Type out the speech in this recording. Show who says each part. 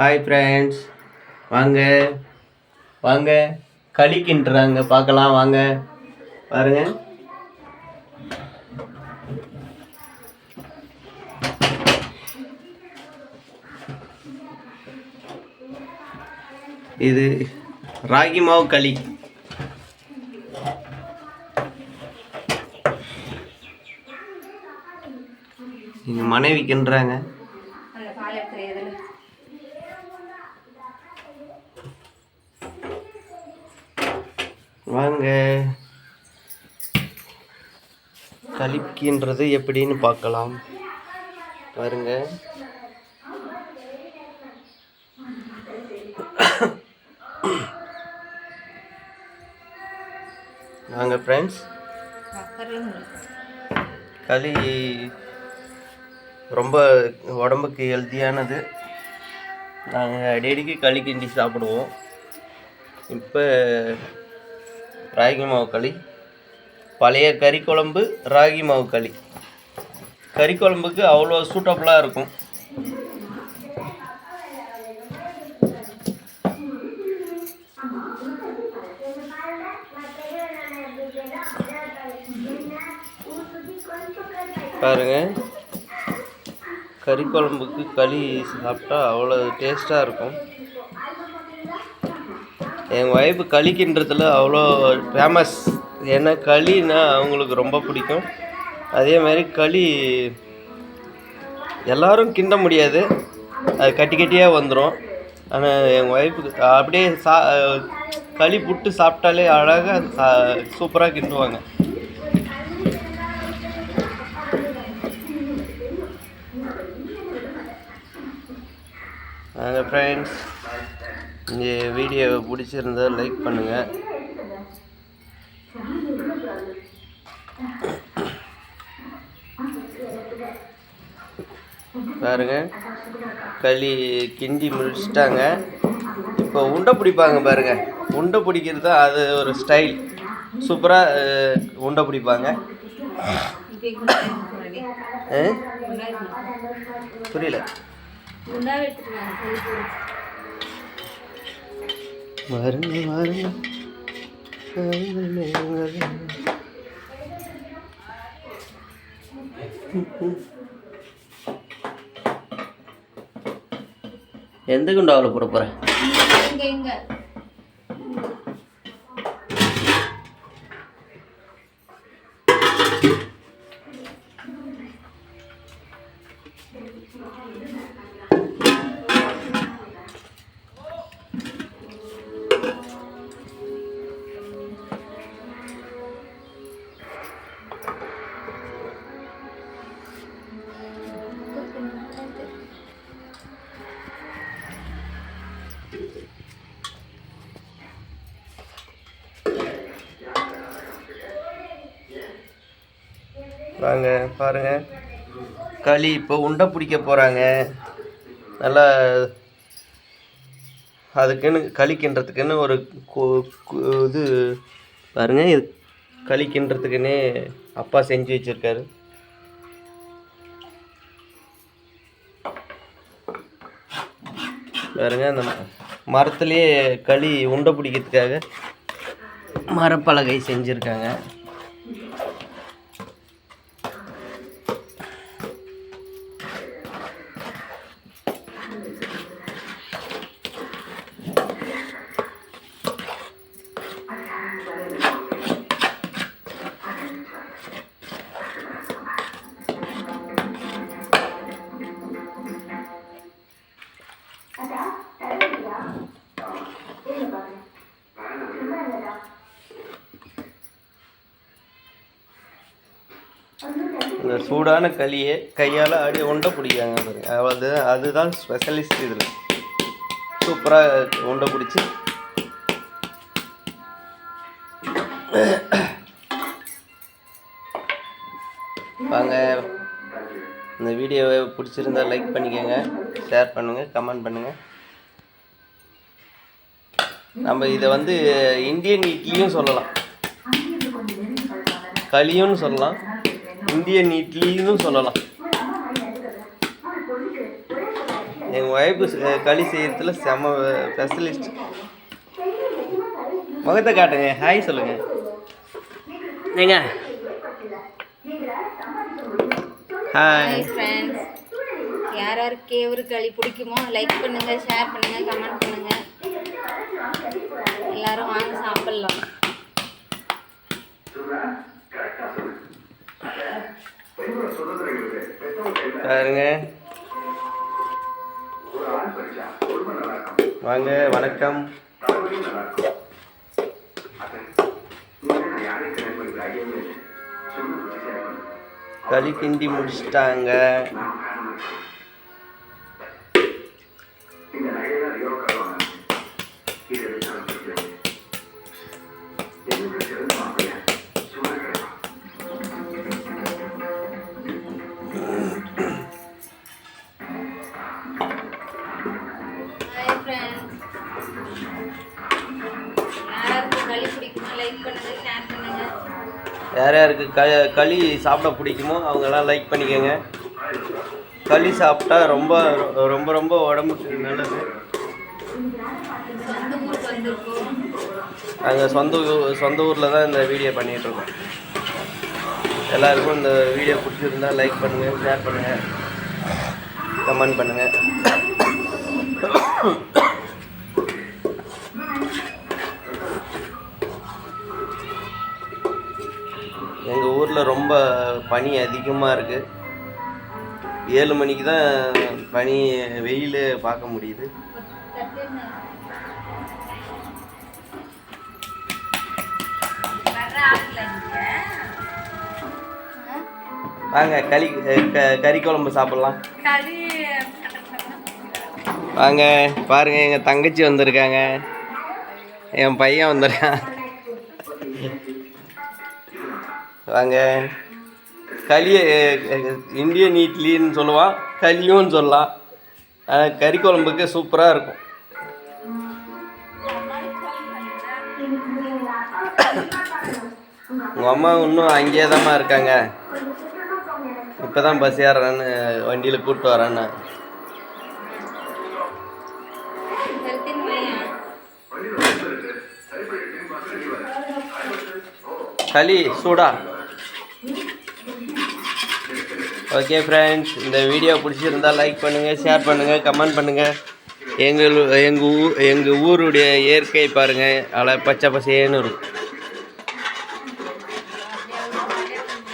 Speaker 1: Hi friends வாங்க. வாங்க. களி பார்க்கலாம். வாங்க. பாருங்க. இது ராகி மாவு களி. எங்கள் மனைவி வாங்க. கலிக்கின்றது எப்படின்னு பார்க்கலாம். பாருங்க. வாங்க ஃப்ரெண்ட்ஸ் களி ரொம்ப உடம்புக்கு ஹெல்த்தியானது நாங்கள் அடிக்கடிக்கு களி கிண்டி சாப்பிடுவோம். இப்போ ராகி மாவு களி. பழைய கறி குழம்பு ராகி மாவு களி. கறி குழம்புக்கு அவ்வளோ சூட்டபுளாக இருக்கும். பாருங்க. கறி குழம்புக்கு களி சாப்பிட்டா அவ்வளோ டேஸ்ட்டாக இருக்கும். எங்கள் ஒய்ஃபு களி அவ்வளோ ஃபேமஸ் ஏன்னா களின்னா அவங்களுக்கு ரொம்ப பிடிக்கும். அதே மாதிரி களி எல்லோரும் கிண்ட முடியாது. அது கட்டி கட்டியாக வந்துடும் ஆனால் எங்கள் ஒய்ஃபுக்கு அப்படியே சா களி புட்டு சாப்பிட்டாலே அழகாக சூப்பராக கிண்டுவாங்க. ஃப்ரெண்ட்ஸ் இந்த வீடியோவை பிடிச்சிருந்தா லைக் பண்ணுங்கள் பாருங்க. களி கிண்டி முடிச்சிட்டாங்க. இப்போ உண்டை பிடிப்பாங்க பாருங்க. உண்டை பிடிக்கிறது தான் அது ஒரு ஸ்டைல் சூப்பராக உண்டை பிடிப்பாங்க. புரியல. வருங்க வருங்க. எந்த குண்டாவில் போட போகிறேன் போகிறாங்க பாருங்கள் களி இப்போ உண்டை பிடிக்க போகிறாங்க நல்லா அதுக்குன்னு களி கிண்டுறதுக்குன்னு ஒரு கு- இது பாருங்க இது களி அப்பா செஞ்சு வச்சிருக்காரு. பாருங்க அந்த மரத்துலேயே களி உண்டை பிடிக்கிறதுக்காக மரப்பலகை செஞ்சுருக்காங்க. சூடான களியை கையால் அப்படியே உண்டை பிடிக்காங்க பாருங்க. அதாவது அதுதான் ஸ்பெஷலிஸ்ட் இதில். சூப்பராக உண்டை பிடிச்சி. வாங்க. இந்த வீடியோவை பிடிச்சிருந்தா லைக் பண்ணிக்கோங்க ஷேர் பண்ணுங்கள் கமெண்ட் பண்ணுங்கள் நம்ம இதை வந்து இந்தியன் இட்லியும் சொல்லலாம். களியும்னு சொல்லலாம். இந்தியன் இட்லின்னு சொல்லலாம். எங்கள் ஒய்ஃபு களி செய்யறதுல செம ஸ்பெஷலிஸ்ட் முகத்தை காட்டுங்க. ஹாய் சொல்லுங்க. ஏங்க? ஹாய்
Speaker 2: ஃப்ரெண்ட்ஸ் யார் யாருக்கு கேவரு களி பிடிக்குமோ லைக் பண்ணுங்க ஷேர் பண்ணுங்க கமெண்ட் பண்ணுங்க. எல்லாரும் வாங்க சாப்பிடலாம்.
Speaker 1: பாருங்க வாங்க வணக்கம். களி கிண்டி முடிச்சிட்டாங்க. யார் யாருக்கு க களி சாப்பிட பிடிக்குமோ அவங்கெல்லாம் லைக் பண்ணிக்கோங்க. களி சாப்பிட்டா ரொம்ப ரொம்ப ரொம்ப உடம்புக்கு நல்லது. நாங்கள் சொந்த ஊர் சொந்த ஊரில் தான் இந்த வீடியோ பண்ணிகிட்ருக்கோம் எல்லாருக்கும் இந்த வீடியோ பிடிச்சிருந்தா லைக் பண்ணுங்கள் ஷேர் பண்ணுங்கள் கமெண்ட் பண்ணுங்கள் ரொம்ப பனி அதிகமாக இருக்குது ஏழு மணிக்கு தான் பனி வெயில் பார்க்க முடியுது. வாங்க களி கறி குழம்பு சாப்பிட்லாம். வாங்க பாருங்க எங்கள் தங்கச்சி வந்திருக்காங்க. என் பையன் வந்திருக்கான். வாங்க. களியை இந்தியன் இட்லின்னு சொல்லுவான். களியும் சொல்லலாம். கறி குழம்புக்கு சூப்பராக இருக்கும். உங்கள் அம்மா இன்னும் அங்கேயே தாம்மா இருக்காங்க. இப்போ தான் பஸ் ஏறுறேன்னு வண்டியில் கூப்பிட்டு வரேன்னு. களி சூடா. ஓகே ஃப்ரெண்ட்ஸ் இந்த வீடியோ பிடிச்சிருந்தா லைக் பண்ணுங்கள் ஷேர் பண்ணுங்கள் கமெண்ட் பண்ணுங்கள் எங்கள் எங்கள் ஊ எங்கள் ஊருடைய இயற்கை பாருங்கள் அல பச்சை பசேன்னு இருக்கும்.